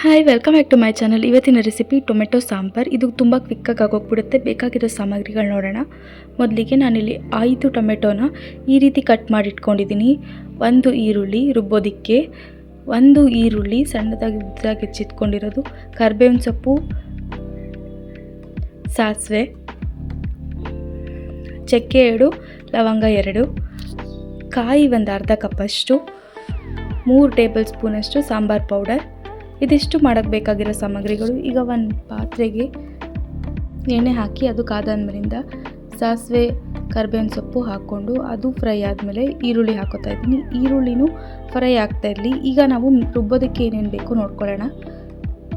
Hi welcome back to my channel ಇವತ್ತಿನ recipe tomato sambar. ಇದು ತುಂಬ ಕ್ವಿಕ್ಕಾಗಿ ಆಗೋಗ್ಬಿಡುತ್ತೆ. ಬೇಕಾಗಿರೋ ಸಾಮಗ್ರಿಗಳು ನೋಡೋಣ. ಮೊದಲಿಗೆ ನಾನಿಲ್ಲಿ ಐದು ಟೊಮೆಟೊನ ಈ ರೀತಿ ಕಟ್ ಮಾಡಿ ಇಟ್ಕೊಂಡಿದ್ದೀನಿ ಒಂದು ಈರುಳ್ಳಿ ರುಬ್ಬೋದಿಕ್ಕೆ. ಒಂದು ಈರುಳ್ಳಿ ಸಣ್ಣದಾಗಿ ಉದ್ದಾಗಿ ಹೆಚ್ಚಿಟ್ಕೊಂಡಿರೋದು. ಕರ್ಬೇವಿನ ಸೊಪ್ಪು, ಸಾಸಿವೆ, ಚಕ್ಕೆ ಎರಡು, ಲವಂಗ ಎರಡು, ಕಾಯಿ ಒಂದು ಅರ್ಧ ಕಪ್ಪಷ್ಟು ಮೂರು ಟೇಬಲ್ ಸ್ಪೂನಷ್ಟು ಸಾಂಬಾರ್ ಪೌಡರ್ ಇದಿಷ್ಟು ಮಾಡೋಕ್ಕೆ ಬೇಕಾಗಿರೋ ಸಾಮಗ್ರಿಗಳು? ಈಗ ಒಂದು ಪಾತ್ರೆಗೆ ಎಣ್ಣೆ ಹಾಕಿ, ಅದು ಕಾದಾದ್ಮೇಲಿಂದ ಸಾಸಿವೆ, ಕರ್ಬೇವಿನ ಸೊಪ್ಪು ಹಾಕ್ಕೊಂಡು ಅದು ಫ್ರೈ ಆದಮೇಲೆ ಈರುಳ್ಳಿ ಹಾಕೋತಾ ಇದ್ದೀನಿ. ಈರುಳ್ಳಿನೂ ಫ್ರೈ ಆಗ್ತಾ ಇರಲಿ. ಈಗ ನಾವು ರುಬ್ಬೋದಕ್ಕೆ ಏನೇನು ಬೇಕು ನೋಡ್ಕೊಳ್ಳೋಣ.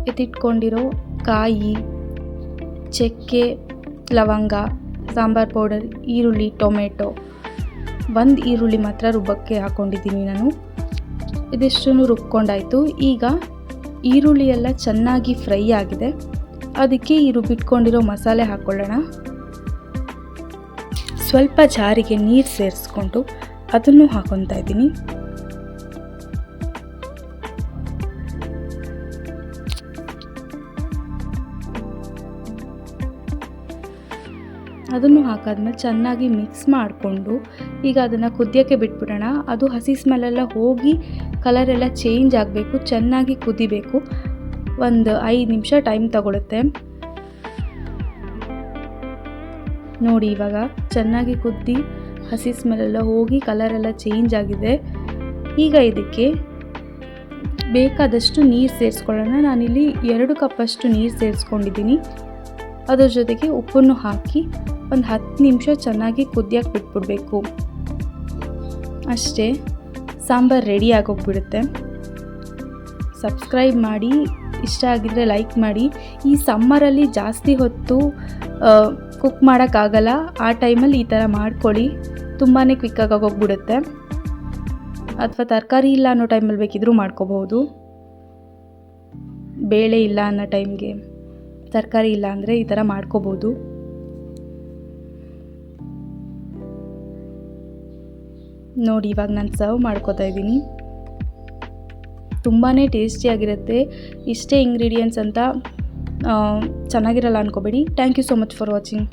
ಎತ್ತಿಟ್ಕೊಂಡಿರೋ ಕಾಯಿ, ಚಕ್ಕೆ, ಲವಂಗ, ಸಾಂಬಾರ್ ಪೌಡರ್, ಈರುಳ್ಳಿ, ಟೊಮೆಟೊ, ಒಂದು ಈರುಳ್ಳಿ ಮಾತ್ರ ರುಬ್ಬಕ್ಕೆ ಹಾಕ್ಕೊಂಡಿದ್ದೀನಿ ನಾನು. ಇದಿಷ್ಟನ್ನು ರುಬ್ಕೊಂಡಾಯಿತು? ಈಗ ಈರುಳ್ಳಿ ಎಲ್ಲ ಚೆನ್ನಾಗಿ ಫ್ರೈ ಆಗಿದೆ. ಅದಕ್ಕೆ ಈ ರುಬ್ಬಿಟ್ಕೊಂಡಿರೋ ಮಸಾಲೆ ಹಾಕ್ಕೊಳ್ಳೋಣ ಸ್ವಲ್ಪ ಜಾರಿಗೆ ನೀರು ಸೇರಿಸ್ಕೊಂಡು ಅದನ್ನು ಹಾಕೊತಾ ಇದ್ದೀನಿ. ಅದನ್ನು ಹಾಕಾದ್ಮೇಲೆ ಚೆನ್ನಾಗಿ ಮಿಕ್ಸ್ ಮಾಡಿಕೊಂಡು ಈಗ ಅದನ್ನು ಕುದಿಯೋಕ್ಕೆ ಬಿಟ್ಬಿಡೋಣ. ಅದು ಹಸಿ ಸ್ಮೆಲ್ಲೆಲ್ಲ ಹೋಗಿ ಕಲರೆಲ್ಲ ಚೇಂಜ್ ಆಗಬೇಕು, ಚೆನ್ನಾಗಿ ಕುದಿಬೇಕು. ಒಂದು ಐದು ನಿಮಿಷ ಟೈಮ್ ತಗೊಳುತ್ತೆ. ನೋಡಿ ಇವಾಗ ಚೆನ್ನಾಗಿ ಕುದ್ದಿ ಹಸಿ ಸ್ಮೆಲ್ಲೆಲ್ಲ ಹೋಗಿ ಕಲರೆಲ್ಲ ಚೇಂಜ್ ಆಗಿದೆ. ಈಗ ಇದಕ್ಕೆ ಬೇಕಾದಷ್ಟು ನೀರು ಸೇರಿಸ್ಕೊಳ್ಳೋಣ. ನಾನಿಲ್ಲಿ ಎರಡು ಕಪ್ಪಷ್ಟು ನೀರು ಸೇರಿಸ್ಕೊಂಡಿದ್ದೀನಿ. ಅದ್ರ ಜೊತೆಗೆ ಉಪ್ಪನ್ನು ಹಾಕಿ ಒಂದು ಹತ್ತು ನಿಮಿಷ ಚೆನ್ನಾಗಿ ಕುದಿಯಕ್ಕೆ ಬಿಟ್ಬಿಡ್ಬೇಕು. ಅಷ್ಟೇ, ಸಾಂಬಾರು ರೆಡಿ ಆಗೋಗ್ಬಿಡುತ್ತೆ. ಸಬ್ಸ್ಕ್ರೈಬ್ ಮಾಡಿ, ಇಷ್ಟ ಆಗಿದ್ರೆ ಲೈಕ್ ಮಾಡಿ. ಈ ಸಮ್ಮರಲ್ಲಿ ಜಾಸ್ತಿ ಹೊತ್ತು ಕುಕ್ ಮಾಡೋಕ್ಕಾಗಲ್ಲ ಆ ಟೈಮಲ್ಲಿ ಈ ಥರ ಮಾಡ್ಕೊಳ್ಳಿ. ತುಂಬಾ ಕ್ವಿಕ್ಕಾಗಿ ಹೋಗ್ಬಿಡುತ್ತೆ ಅಥವಾ ತರಕಾರಿ ಇಲ್ಲ ಅನ್ನೋ ಟೈಮಲ್ಲಿ ಬೇಕಿದ್ರೂ ಮಾಡ್ಕೋಬಹುದು. ಬೇಳೆ ಇಲ್ಲ ಅನ್ನೋ ಟೈಮ್ಗೆ ತರಕಾರಿ ಇಲ್ಲ ಅಂದರೆ ಈ ಥರ ಮಾಡ್ಕೋಬೋದು ನೋಡಿ ಇವಾಗ ನಾನು ಸರ್ವ್ ಮಾಡ್ಕೋತಾ ಇದ್ದೀನಿ. ತುಂಬಾ ಟೇಸ್ಟಿಯಾಗಿರುತ್ತೆ. ಇಷ್ಟೇ ಇಂಗ್ರೀಡಿಯೆಂಟ್ಸ್ ಅಂತ ಚೆನ್ನಾಗಿರಲ್ಲ ಅನ್ಕೋಬೇಡಿ. Thank you so much for watching